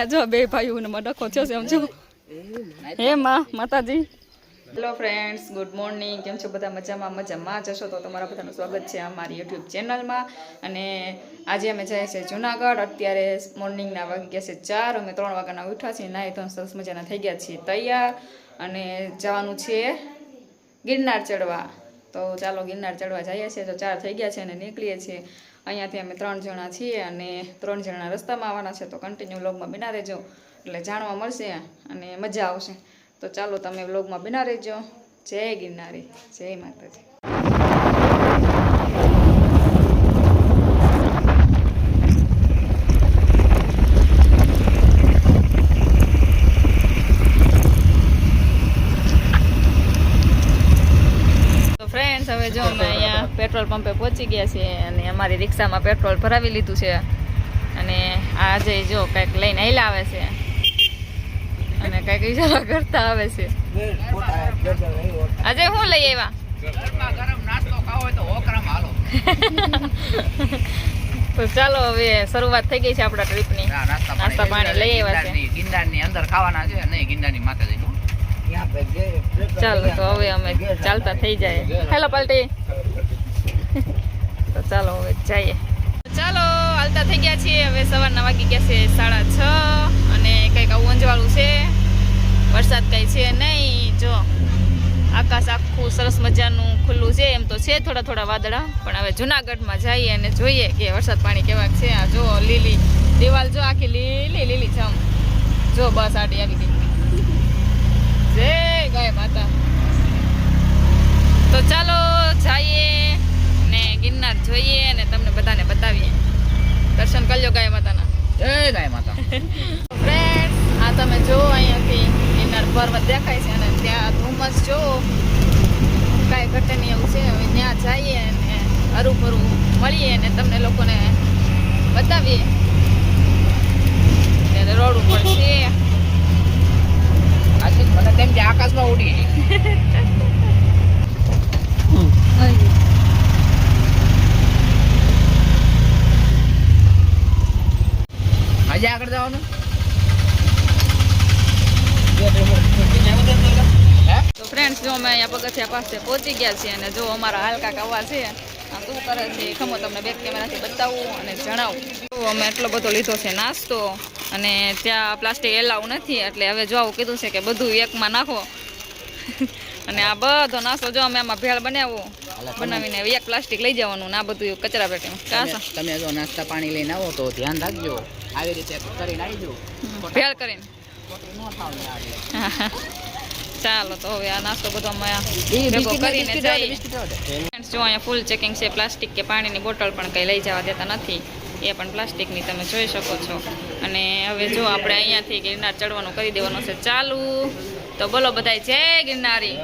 અહીંયા જો, બે ભાઈઓ ને ડખો છે, સમજો. હે માં, માતાજી. હેલો ફ્રેન્ડ્સ ગુડ મોર્નિંગ કેમ છો બધા? મજામાં મજામાં જશો તો તમારા બધાનું સ્વાગત છે અમારી યુટ્યુબ ચેનલમાં અને આજે અમે જઈએ છીએ જુનાગઢ. અત્યારે મોર્નિંગના વાગી ગયા છે ચાર. અમે ત્રણ વાગ્યાના ઉઠ્યા છીએ. નાહી તો સરસ મજાના થઈ ગયા છીએ તૈયાર. અને જવાનું છે ગિરનાર ચડવા. તો ચાલો ગિરનાર ચડવા જઈએ છીએ. તો ચાર થઈ ગયા છે અને નીકળીએ છીએ. અહીંયાથી અમે ત્રણ જણા છીએ અને ત્રણ જણા રસ્તામાં આવવાના છે, તો કન્ટિન્યુ વ્લોગમાં બિના રહેજો. એટલે જાણવા મળશે અને મજા આવશે. તો ચાલો તમે વ્લોગમાં બિના રહેજો. જય ગિરનારી. જય માતાજી તો ફ્રેન્ડ્સ હવે જો અમે અહીંયા પેટ્રોલ પંપે પહોંચી ગયા છીએ અને અમારી રિક્ષામાં પેટ્રોલ ભરાવી લીધું છે. અને આજે જો કંઈક લઈને હેલા આવે છે. અને કંઈક ઈશારા કરતા આવે છે. આજે શું લઈ આવ્યા? તો ચાલો હવે શરૂઆત થઈ ગઈ છે આપણા ટ્રીપની. ની નાસ્તા પાણી લઈ આવ્યા છે. અંદર ખાવાના છે નહીં ગિરનારની માતાજીનું ચાલો તો હવે અમે ચાલતા થઈ જાય. હેલો પલટી. તો ચાલો હવે જઈએ. ચાલો, હાલતા થઈ ગયા છીએ. હવે સવારના વાગી ગયા છે સાડા છ અને કંઈક આવું અંજવાળું છે. વરસાદ કંઈ છે નહીં. જો, આકાશ આખું સરસ મજાનું ખુલ્લું છે. એમ તો છે થોડા થોડા વાદળા. પણ હવે જુનાગઢમાં જઈએ અને જોઈએ કે વરસાદ પાણી કેવાક છે. આ જો, લીલી દિવાલ જો આખી લીલી લીલી છમ. જો, બસ આડી આવી ગઈ જય ગાય માતા. તો ચાલો, જઈએ. ને ગિરનાર જોઈએ અને તમને બધાને બતાવીએ. દર્શન કરજો ગાય માતાના. જય ગાય માતા. ફ્રેન્ડ્સ આ તમે જો અહીંયાથી ગિરનાર પર્વત દેખાય છે અને ત્યાં ધુમ્મસ જો. કાંઈ ઘટે નહીં એવું છે. હવે ત્યાં જઈએ અને હરું મળીએ અને તમને લોકોને બતાવીએ. ત્યારે રોડ ઉપર છે. આજે મને તેમ કે આકાશમાં ઉડી ગઈ. આગળ જવાનું? તો ફ્રેન્ડ્સ જો અમે અહીંયા પગથિયા પાસે પહોંચી ગયા છીએ અને જો અમારા હાલકા કવા છે આ શું કરે છે એ ખમો તમને બેક કેમેરાથી બતાવું અને જણાવું. તો અમે એટલો બધો લીધો છે નાસ્તો અને ત્યાં પ્લાસ્ટિક એલાવ નથી એટલે હવે જો આવું કીધું છે કે બધું એકમાં નાખો. અને આ બધો નાસ્તો જો અમે આમાં ભેળ બનાવો બનાવીને એક પ્લાસ્ટિક લઈ જવાનું ને આ બધું કચરા પેટીમાં. તમે- તમે જો નાસ્તા પાણી લઈને આવો તો ધ્યાન રાખજો. આવી રીતે કરીને આવી જવું. ભેળ કરીને. ચાલો તો હવે આ નાસ્તો બધો ભેગો કરીને જો અહીંયા ફૂલ ચેકિંગ છે પ્લાસ્ટિક કે પાણીની બોટલ પણ કંઈ લઈ જવા દેતા નથી. એ પણ પ્લાસ્ટિકની તમે જોઈ શકો છો. અને હવે જો આપણે અહીંયાથી ગિરનાર ચડવાનું કરી દેવાનું છે ચાલુ. તો બોલો બધાય જય ગિરનારી.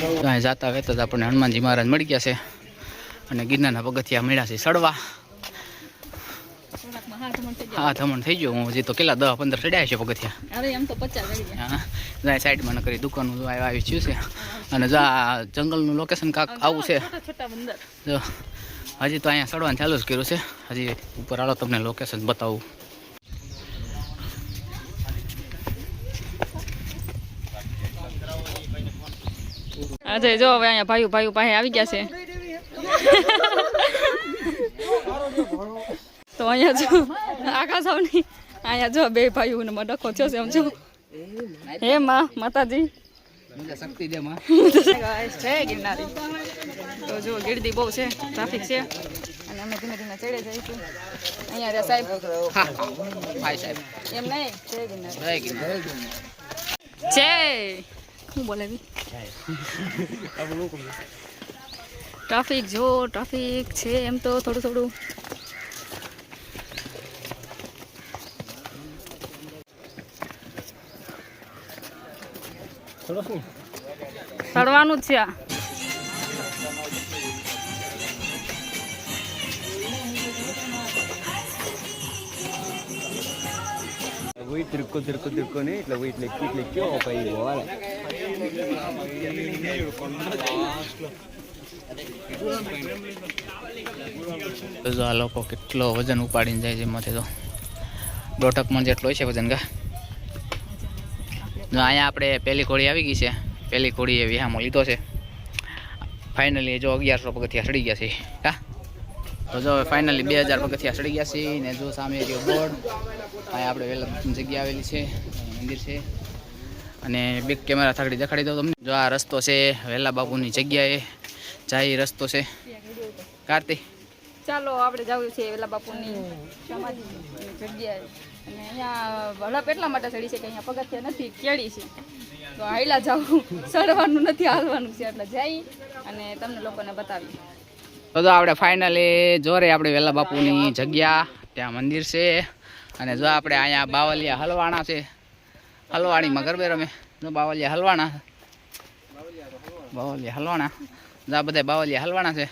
અહીં જતા વહેતા જ આપણને હનુમાનજી મહારાજ મળી ગયા છે અને ગિરનારના પગથિયા મળ્યા છે સડવા. હા ધમણ થઈ ગયો. હું હજી તો કેટલા દસ પંદર ચડ્યા છે પગથિયા. હા જાય સાઈડમાં ન કરી દુકાનનું જો આવી થયું છે. અને જો આ જંગલનું લોકેશન કાંક આવું છે. હજી તો અહીંયા સડવાનું ચાલુ જ કર્યું છે. હજી ઉપર આવો તમને લોકેશન બતાવું. આજે જો હવે અહીંયા ભાઈઓ ભાઈઓ પાસે આવી ગયા છે. તો અહીંયા જો આકાશ આવની અહીંયા જો બે ભાઈઓ ને મડખો થયો છે જો હે માં માતાજી. શક્તિ દે માં છે ગિરનારી તો જો ગીરદી બહુ છે ટ્રાફિક છે. અને અમે ધીમે ધીમે ચડે જઈશું અહીંયા રે સાહેબ. હા હા. સાહેબ. એમ નહીં? જય ગિરનારી. જય ગિરનાર. જય. શું બોલાવી ટ્રાફિક જો ટ્રાફિક છે એમ તો થોડું થોડું ચડવાનું જ છે આ Voy truco, truco, truco, ¿no? La voy, le clic, le clic, opa, y voilà. જો આ લોકો કેટલો વજન ઉપાડીને જાય છે એમાંથી તો. દોઢકમાં જેટલો છે વજન કા અહીંયા આપણે પહેલી કોળી આવી ગઈ છે. પહેલી કોળીએ વિહામો લીધો છે. ફાઇનલી જો અગિયારસો પગથિયા સડી ગયા છે કા તો જો ફાઇનલી બે હજાર પગથિયા સડી ગયા છે ને જો સામે બોર્ડ અહીંયા આપણે વહેલા જગ્યા આવેલી છે, મંદિર છે. અને બિગ કેમેરા થાકડી દેખાડી દઉં તમને. જો આ રસ્તો છે વહેલા બાપુની જગ્યાએ જાય રસ્તો છે. કાર્તિક. ચાલો આપણે જવું છે વેલા બાપુની સમાધિની જગ્યાએ. અને અહીંયા વળપ એટલા માટે ચડી છે કે અહીંયા પગથિયા નથી કેળી છે. તો હાઈલા જવું ચડવાનું નથી હાલવાનું છે. એટલે જઈ અને તમને લોકોને બતાવી તો જો આપણે ફાઇનલી જોરે આપણે વેલા બાપુની જગ્યા ત્યાં મંદિર છે. અને જો આપણે અહીંયા બાવલિયા હલવાણા છે. હલવાણીમાં ગરબે રમે બાવલિયા હલવાણા બાવલિયા હલવાણા. આ બધા બાવલિયા હલવાણા છે.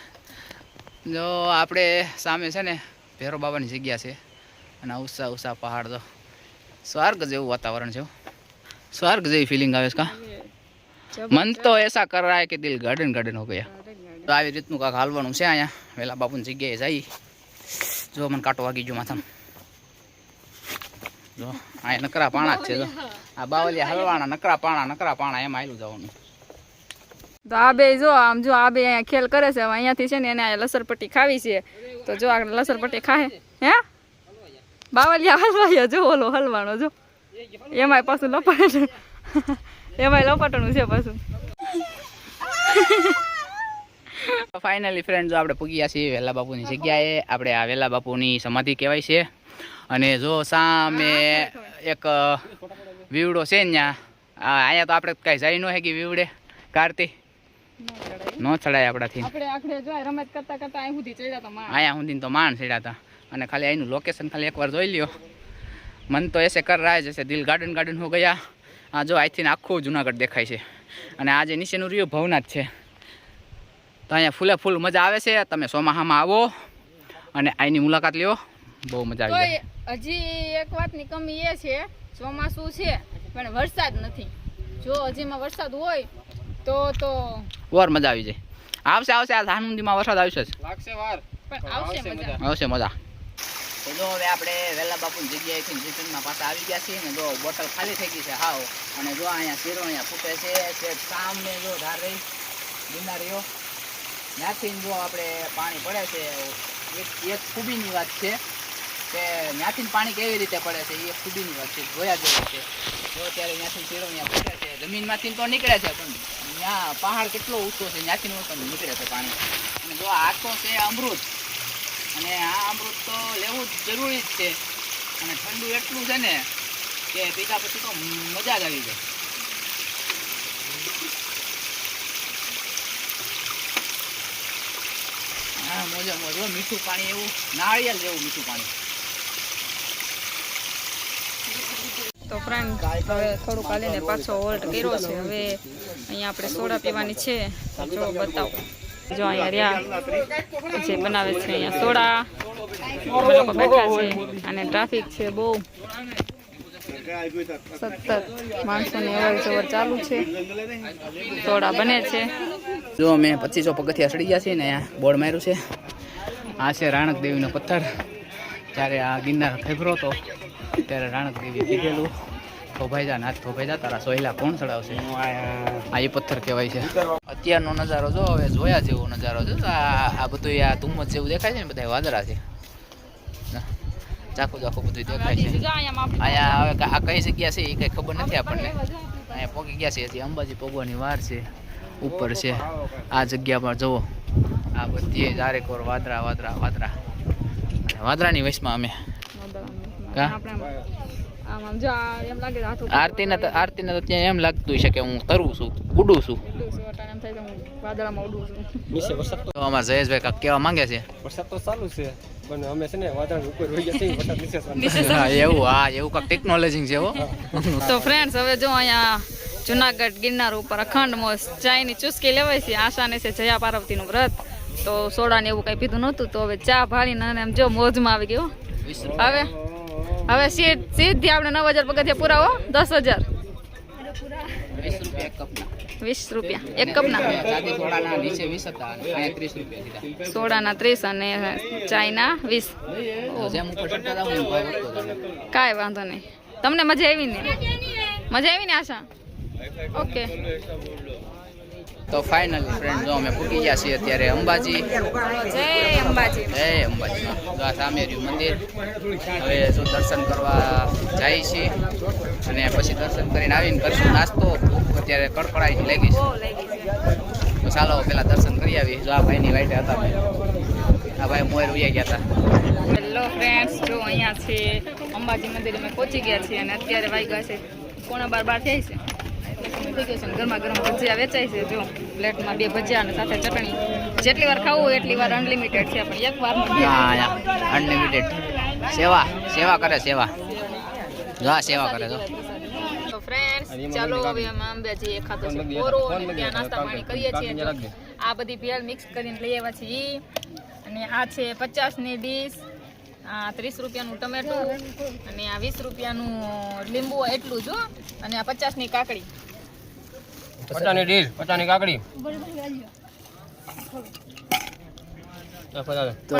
જો આપણે સામે છે ને ભેરો બાબાની જગ્યા છે. અને ઉત્સાહ ઉષા પહાડ તો સ્વર્ગ જેવું વાતાવરણ છે સ્વર્ગ જેવી ફિલિંગ આવે છે કા? મન તો એસા કર રહા કે દિલ ગાર્ડન ગાર્ડન હો ગયા. તો આવી રીતનું કાંક હાલવાનું છે અહીંયા. વેલા બાપુની જગ્યાએ જઈ જો મને કાંટો વાગી ગયો માથામાં. જો, અહીંયા નકરા પાણા જ છે, જો. આ બાવલિયા હલવાના નકરા પાણા નકરા પાણા એમાં આયલું જવાનું. તો આ બે જો આમ જો આ બે અહીંયા ખેલ કરે છે અહીંયાથી છે ને એને લસરપટ્ટી ખાવી છે. તો જો આ લસરપટ્ટી ખાય હે? બાવલિયા હલવાયા જો ઓલો હલવાનો જો. એમાંય પાછું લપાટ એમાંય લપટણું છે પાછું. ફાઇનલી ફ્રેન્ડ જો આપણે પૂગ્યા છીએ વેલા બાપુની જગ્યાએ. આપણે આ વેલા બાપુની સમાધિ કહેવાય છે. અને જો સામે એક વીવડો છે ને ત્યાં? આ અહીંયા તો આપણે કાંઈ જઈ ન કે વીવડે. કાર્તી ન ચડાય આપણાથી. અહીંયા સુધી તો માણ. ચડ્યા અને ખાલી અહીંનું લોકેશન ખાલી એકવાર જોઈ લ્યો. મન તો એસે કર રહ્યા જશે. દિલ ગાર્ડન ગાર્ડન હો ગયા. આ જો અહીંથી આખું જુનાગઢ દેખાય છે. અને આ જે નીચેનું રહ્યું ભવનાથ છે. તો અહીંયા ફૂલે ફૂલ મજા આવે છે. તમે સોમાહામાં આવો. અને અહીંની મુલાકાત લ્યો. બહુ મજા આવી હજી એક વાતની કમી એ છે ચોમાસું છે પણ વરસાદ નથી. જો હજીમાં વરસાદ હોય તો તો ઓર મજા આવી જાય. આવશે આવશે આ ધાનુંદીમાં વરસાદ આવશે જ. પણ આવશે મજા. આવશે મજા. તો જો હવે આપણે વેલા બાપુની જગ્યાએથી રિટર્નમાં પાછા આવી ગયા છીએ ને જો બોટલ ખાલી થઈ ગઈ છે હાવ. અને જો અહીંયા શીરો અહીંયા ફૂટે છે તે સામે જો ધાર રહી ગિરનારીઓ ત્યાંથી જો આપણે પાણી પડે છે એક એક ખૂબીની વાત છે. કે ત્યાંથી પાણી કેવી રીતે પડે છે, એ ખૂબીની વાત છે, જોયા જેવું છે. જો ત્યારે ત્યાંથી શીરો ત્યાં ફૂટે છે, જમીનમાંથી તો નીકળે છે, પણ ત્યાં પહાડ કેટલો ઊંચો છે ત્યાંથી પણ નીકળે છે પાણી. અને જો આ તો છે અમૃત. અને આ અમૃત તો લેવું જ જરૂરી જ છે. અને ઠંડુ એટલું છે ને કે પીધા પછી તો મજા જ આવી જાય. હા મોજે મોજો મીઠું પાણી એવું, નાળિયેર જેવું મીઠું પાણી. તો ફ્રેન્ડ, હવે થોડુંક હાલીને પાછો હોલ્ટ કર્યો છે. હવે અહીંયા આપણે સોડા પીવાની છે. જો બતાવો. જો અહીંયા રહ્યા. જે બનાવે છે અહીંયા સોડા. અમે લોકો છે. અને ટ્રાફિક છે બહુ. સતત માણસોની અવર જવર ચાલુ છે. સોડા બને છે. જો અમે પચીસો પગથિયા ચડી ગયા છીએ ને અહીંયા બોર્ડ માર્યું છે. આ છે રાણક દેવીનો પથ્થર. જ્યારે આ ગિરનાર ફેફરો હતો. ત્યારે રાણક દેવીએ કીધેલું. થોભાઈ જા નાથ થોભાઈ જા તારા સોયલા કોણ ચડાવશે? આ એ પથ્થર કહેવાય છે. અત્યારનો નજારો જો હવે જોયા જેવો નજારો છે. આ આ બધું આ ધુમ્મસ જેવું દેખાય છે ને બધા વાદળા છે ચાખું ચાખું બધું દેખાય છે. અહીંયા હવે આ કઈ જગ્યા છે એ કઈ ખબર નથી આપણને. અહીંયા પોગી ગયા છે હજી અંબાજી પોગવાની વાર છે ઉપર છે. આ જગ્યા પર જુઓ. આ બધી ચારેક ઓર વાદરા વાદરા વાદરા. વાદરાની વયસમાં અમે કા? આપણે આમ આમ જો આ એમ લાગે હાથ ઉપર આરતીને તો ત્યાં એમ લાગતું છે કે હું તરવું છું ઉડું છું. ઉડું છું અટાણે એમ થાય કે હું વાદળામાં ઉડું છું. નીચે વરસાદ તો તો અમારા જયેશભાઈ કાંઈક કહેવા માંગે છે? વરસાદ તો ચાલુ છે પણ અમે છે ને વાદળ ઉપર હોઈ ગયા વરસાદ નીચે હા એવું હા એવું કાંઈક ટેકનોલોજી છે હો. તો ફ્રેન્ડ્સ હવે જો અહીંયા જુનાગઢ ગિરનાર ઉપર અખંડ મોસ ચાયની ચુસ્કી લેવાય છે આશાને છે જયા પાર્વતીનું વ્રત. તો સોડા ને એવું કઈ પીધું નહોતું તો હવે ચા ભાળીને ને આમ જો મોજમાં આવી ગયો હવે હવે સીધી આપણે નવ હજાર પગથિયા પુરાવો. દસ હજાર. વીસ રૂપિયા. એક કપના. સોડાના ત્રીસ અને ચાયના વીસ. કાંઈ વાંધો નહીં. તમને મજા આવી ને? મજા આવી ને, આશા? ઓકે. તો ફાઇનલી ફ્રેન્ડ જો અમે પૂકી ગયા છીએ અત્યારે અંબાજી. જય અંબાજી. જય અંબાજી. જો આ સામે રહ્યું મંદિર. હવે જો દર્શન કરવા જાય છીએ અને પછી દર્શન કરીને આવીને કરશું નાસ્તો અત્યારે કડકડાઈ લાગી છે. તો ચાલો પેલા દર્શન કરી આવી જો આ ભાઈની વાઈટે હતા આ ભાઈ મોર ઉયા ગયા હતા. હેલો ફ્રેન્ડ્સ જો અહીંયા છે અંબાજી મંદિર અમે પહોંચી ગયા છીએ અને અત્યારે વાગ્યા છે પોણા બાર બાર થઈ છે. થઈ ગયો છે ગરમા ગરમ ભજીયા વેચાય છે જો પ્લેટમાં બે ભજીયા અને સાથે ચટણી. જેટલી વાર ખાવું હોય એટલી વાર અનલિમિટેડ છે પણ એક વાર અનલિમિટેડ સેવા સેવા કરે સેવા. જો આ સેવા કરે જો. તો ફ્રેન્ડ્સ ચાલો હવે અમે અંબાજી ખાતો છે બોરો અને ત્યાં નાસ્તા પાણી કરીએ છીએ આ બધી ભેળ મિક્સ કરીને લઈ આવ્યા છીએ અને આ છે પચાસની ડીશ આ ત્રીસ રૂપિયાનું ટમેટું અને આ વીસ રૂપિયાનું લીંબુ એટલું જો અને આ પચાસની કાકડી. પચાની ડીલ પચાની કાકડી. તો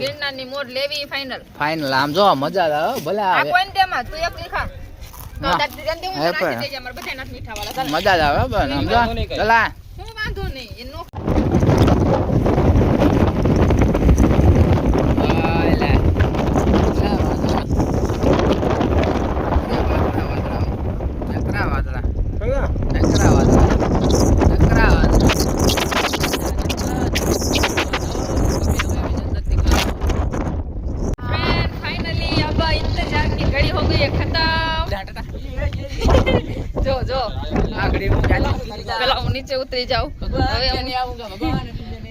ગિરનારની મોડ લેવી ફાઇનલ ફાઇનલ આમ જો મજા આવે હો, ભલે આવે. તેમાં તું એક. મજા જ ચલા. વાંધો નહીં એનો જો. પેલા હું નીચે ઉતરી જાઉં. હવે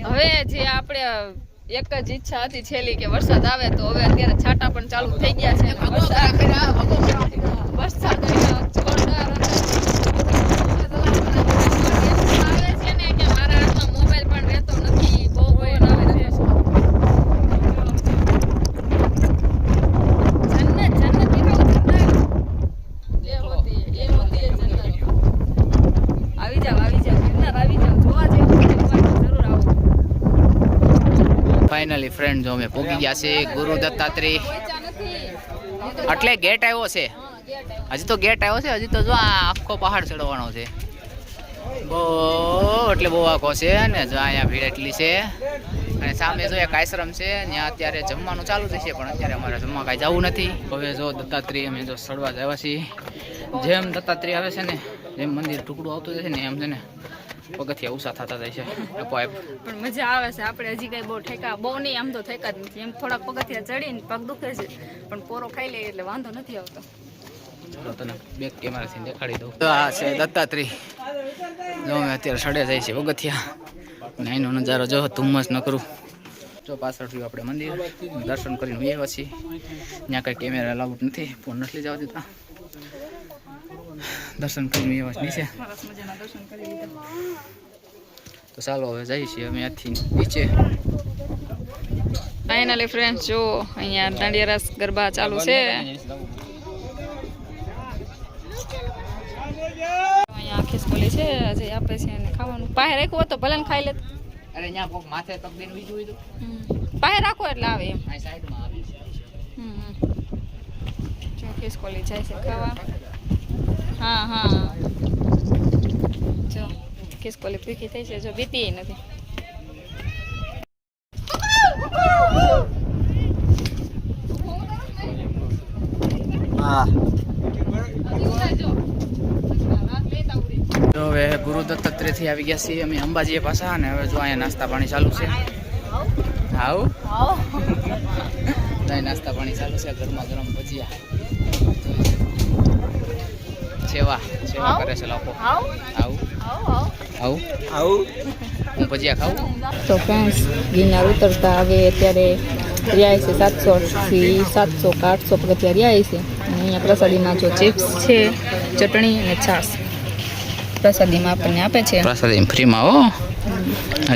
હવે જે આપણે એક જ ઈચ્છા હતી છેલ્લી કે વરસાદ આવે તો હવે અત્યારે છાંટા પણ ચાલુ થઈ ગયા છે. વરસાદ વરસાદ જોરદાર આવે છે ને કે મારા હાથમાં મોબાઈલ પણ રહેતો નથી બહુ પવન આવે છે જન્નત જન્નત દેખાવ જન્નત એ હોતી એ હોતી એ જન્નત આવી જાવ આવી જાવ ગિરનાર આવી જાવ જોવા જેવું છે, એકવાર જરૂર આવો ફ્રેન્ડ જો અમે પહોંચી ગયા છે ગુરુ દત્તાત્રી એટલે ગેટ આવ્યો છે. હજી તો ગેટ આવ્યો છે, હજી તો જો આ આખો પહાડ ચડવાનો છે. બહુ, એટલે બહુ આખો છે ને, જો અહીંયા ભીડ એટલી છે. અને સામે જો એક આશ્રમ છે, ત્યાં અત્યારે જમવાનું ચાલુ થશે, પણ અત્યારે અમારે જમવા કાંઈ જવું નથી. હવે જો દત્તાત્રેય અમે જો સડવા જ આવ્યા છીએ. જેમ દત્તાત્રેય આવે છે ને, જેમ મંદિર ટુકડું આવતું જશે ને, એમ છે ને પગથિયા ઉષા થતા જાય છે. પણ મજા આવે છે. આપણે હજી કઈ બહુ ઠેકા બહુ નહીં આમ તો ઠેકા જ નથી. એમ થોડાક પગથિયા ચડીને પગ દુખે છે. પણ પોરો ખાઈ લે એટલે વાંધો નથી આવતો. તો તને બેક કેમેરાથી દેખાડી દઉં. તો આ છે દત્તાત્રેય જો અત્યારે સડે જાય છે પગથિયા. અને એનો નજારો જો ધુમ્મસ ન કરું. જો પાછળ રહ્યું આપણે મંદિર. દર્શન કરીને આવ્યા છીએ. ત્યાં કંઈ કેમેરા લાઉડ નથી. ફોન નથી લઈ જવા દેતા. દર્શન કરી એવા નીચે. સરસ મજાના દર્શન કરી લીધા. તો ચાલો હવે જઈએ છીએ અમે અહીંથી નીચે. ફાઇનલી ફ્રેન્ડ્સ જો અહીંયા દાંડિયા રાસ ગરબા ચાલુ છે. અહીંયા ખિસકોલી છે. જે આપે છે એને ખાવાનું. પાસે રાખ્યું હોત તો ભલે ખાઈ લેત. અરે અહીંયા કોક માથે દઈને બીજું હોય તો. પાસે રાખો એટલે આવે એમ. સાઈડમાં આવે. હમ. જો ખિસકોલી જાય છે ખાવા. હા હા. જો ખિસકોલી ભૂખી થઈ છે જો બીતી નથી. તો હવે ગુરુ દત્તાત્રેયથી આવી ગયા છીએ અમે અંબાજીએ પાછા અને હવે જો અહીંયા નાસ્તા પાણી ચાલુ છે. આવું અહીં નાસ્તા પાણી ચાલુ છે ગરમા ગરમ ભજીયા. સેવા સેવા કરે છે લોકો. આવું? આવું. આવું હું ભજીયા ખાવું તો ફ્રેન્ડ્સ ગિરનાર ઉતરતા હવે અત્યારે રહ્યા છે સાતસો થી સાતસો કે આઠસો પગથિયા રહ્યા છે. અને અહીંયા પ્રસાદીમાં જો ચિપ્સ છે ચટણી અને છાશ. પ્રસાદીમાં આપણને આપે છે. પ્રસાદી ફ્રીમાં હો.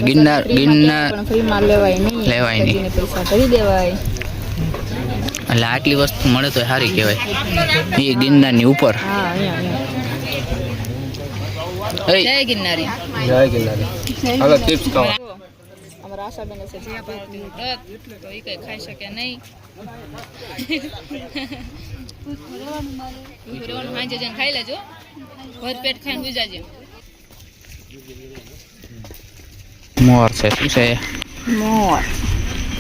ગિરનાર ગિરનાર ફ્રીમાં લેવાય નહીં. લેવાય નહીં. પૈસા ભરી દેવાય. એટલે આટલી વસ્તુ મળે તો સારી કહેવાય. એ ગિરનારની ઉપર. જય ગિરનારી. જય ગિરનારી. હાલો ચિપ્સ ખાવા. અમારા આશાબેન છે જીયા પાકનું વ્રત તો એ કઈ ખાઈ શકે નહીં. જઈને ખાઈ લેજો. ભર ખાઈને સુઈ મોર છે શું છે? મોર.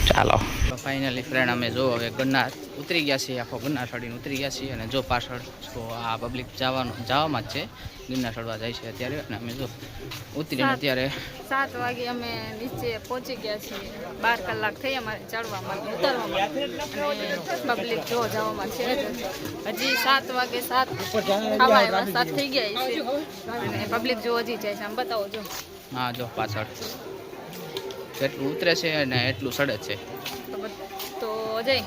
ચાલો. ફાઇનલી ફ્રેન્ડ અમે જો હવે ગન્નાર ઉતરી ગયા છીએ આખો ગન્નાર ચડીને ઉતરી ગયા છીએ અને જો પાછળ તો આ પબ્લિક જવાનું જવામાં જ છે. ગિરનાર ચડવા જાય છે અત્યારે અને અમે જો ઉતરીને અત્યારે સાત વાગે અમે નીચે પહોંચી ગયા છીએ. બાર કલાક થઈ અમારે ચડવામાં ઉતરવામાં પબ્લિક જો જવામાં છે હજી સાત વાગે સાત ખાવા એવા સાત થઈ ગયા છે. અને પબ્લિક જો હજી જાય છે. આમ બતાવો જો. હા જો પાછળ. જેટલું ઉતરે છે અને એટલું સડે છે. તો અજય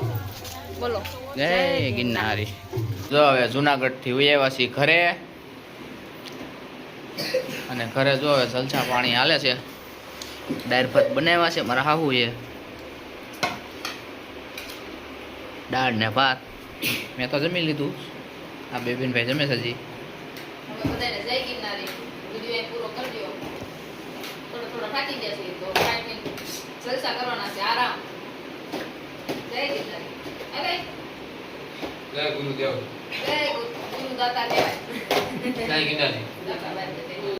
બોલો. જય ગિરનારી. જો હવે જુનાગઢથી ઉયાવ્યા છીએ ઘરે. અને ઘરે જો હવે જલસા પાણી હાલે છે. દાળ ભાત બનાવ્યા છે મારા હાહુએ. દાળ ને ભાત. મેં તો જમી લીધું. આ બેબીનભાઈ જમે છે હજી. બધાને જય ગિરનારી. વીડિયો પૂરો કરજો થોડો થોડો થાકી ગયા છે. તો જલસા કરવાના છે આરામ. જય ગિરનારી અરે જય ગુરુદેવ. જય ગુરુ દાતા કહેવાય. જય દાતા બાઈ